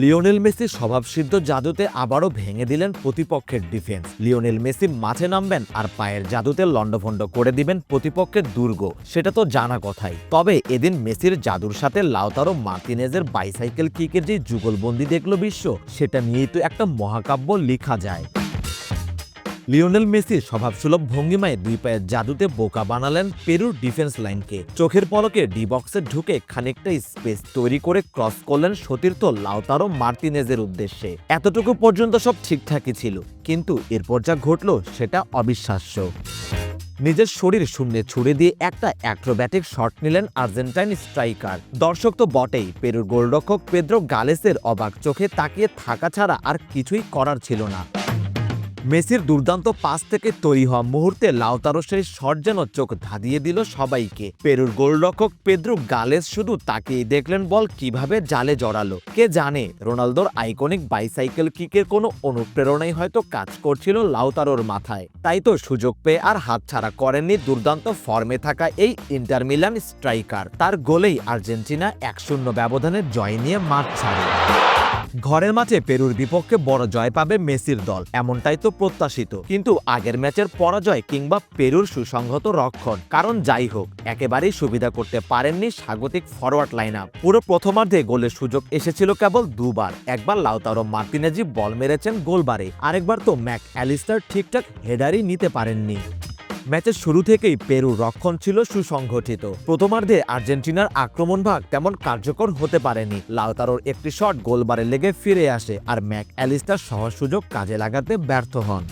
Lionel Messi স্বভাবসিদ্ধ জাদুতে আবারও ভেঙে দিলেন প্রতিপক্ষের ডিফেন্স। লিওনেল মেসি মাঠে নামবেন আর পায়ের জাদুতে লণ্ডভণ্ড করে দিবেন প্রতিপক্ষের দুর্গ। সেটা তো জানা কথাই। তবে এদিন মেসির জাদুর সাথে লাউতারো মার্তিনেজের বাইসাইকেল কিকের যে যুগলবন্দি দেখল বিশ্ব, সেটা নিয়েই তো একটা মহাকাব্য লিখা যায়। লিওনেল মেসি স্বভাবসুলভ ভঙ্গিমায় দুই পায়ের জাদুতে বোকা বানালেন পেরুর ডিফেন্স লাইনকে চোখের পলকে ডি বক্সে ঢুকে খানিকটা স্পেস তৈরি করে ক্রস করলেন সতীর্থ লাউতারো মার্তিনেজের উদ্দেশ্যে। এতটুকু পর্যন্ত সব ঠিকঠাকই ছিল, কিন্তু এরপর যা ঘটল সেটা অবিশ্বাস্য। নিজের শরীর শূন্যে ছুড়ে দিয়ে একটা অ্যাক্রোব্যাটিক শট নিলেন আর্জেন্টাইন স্ট্রাইকার। দর্শক তো বটেই, পেরুর গোলরক্ষক পেদ্রো গালেসের অবাক চোখে তাকিয়ে থাকা ছাড়া আর কিছুই করার ছিল না। মেসির দুর্দান্ত পাস থেকে তৈরি হওয়া মুহূর্তে লাউতারো সেই শট যেন চোখ ধাঁধিয়ে দিল সবাইকে। পেরুর গোলরক্ষক পেদ্রু গালেস শুধু তাকিয়ে দেখলেন বল কীভাবে জালে জড়ালো। কে জানে, রোনালদোর আইকনিক বাইসাইকেল কিকের কোনো অনুপ্রেরণাই হয়তো কাজ করছিল লাউতারোর মাথায়। তাই তো সুযোগ পেয়ে আর হাতছাড়া করেননি দুর্দান্ত ফর্মে থাকা এই ইন্টার মিলান স্ট্রাইকার। তার গোলেই আর্জেন্টিনা এক শূন্য ব্যবধানে জয় নিয়ে মাঠ ছাড়ে। ঘরের মাঠে পেরুর বিপক্ষে বড় জয় পাবে মেসির দল, এমনটাই তো প্রত্যাশিত। কিন্তু আগের ম্যাচের পরাজয় কিংবা পেরুর সুসংহত রক্ষণ, কারণ যাই হোক, একেবারেই সুবিধা করতে পারেননি স্বাগতিক ফরওয়ার্ড লাইন আপ পুরো প্রথমার্ধে গোলের সুযোগ এসেছিল কেবল দুবার, একবার লাউতারো মার্তিনেজি বল মেরেছেন গোলবারে, আরেকবার তো ম্যাক অ্যালিস্টার ঠিকঠাক হেডারই নিতে পারেননি। ম্যাচের শুরু থেকেই পেরুর রক্ষণ ছিল সুসংগঠিত। প্রথমার্ধে আর্জেন্টিনার আক্রমণ ভাগ তেমন কার্যকর হতে পারেনি। লাউতারোর একটি শট গোলবারে লেগে ফিরে আসে আর ম্যাক অ্যালিস্টার সহজ সুযোগ কাজে লাগাতে ব্যর্থ হন।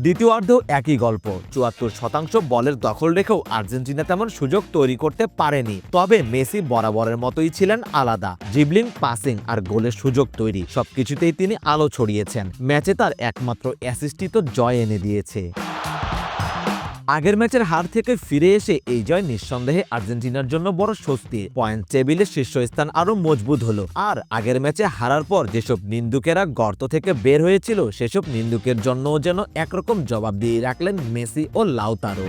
দ্বিতীয়ার্ধেও একই গল্প, চুয়াত্তর শতাংশ বলের দখল রেখেও আর্জেন্টিনা তেমন সুযোগ তৈরি করতে পারেনি। তবে মেসি বরাবরের মতোই ছিলেন আলাদা, জিবলিং, পাসিং আর গোলের সুযোগ তৈরি। সবকিছুতেই তিনি আলো ছড়িয়েছেন। ম্যাচে তার একমাত্র অ্যাসিস্টই তো জয় এনে দিয়েছে। আগের ম্যাচের হার থেকে ফিরে এসে এই জয় নিঃসন্দেহে আর্জেন্টিনার জন্য বড় স্বস্তি। পয়েন্ট টেবিলে শীর্ষস্থান আরও মজবুত হলো। আর আগের ম্যাচে হারার পর যেসব নিন্দুকেরা গর্ত থেকে বের হয়েছিল, সেসব নিন্দুকের জন্যও যেন একরকম জবাব দিয়ে রাখলেন মেসি ও লাউতারো।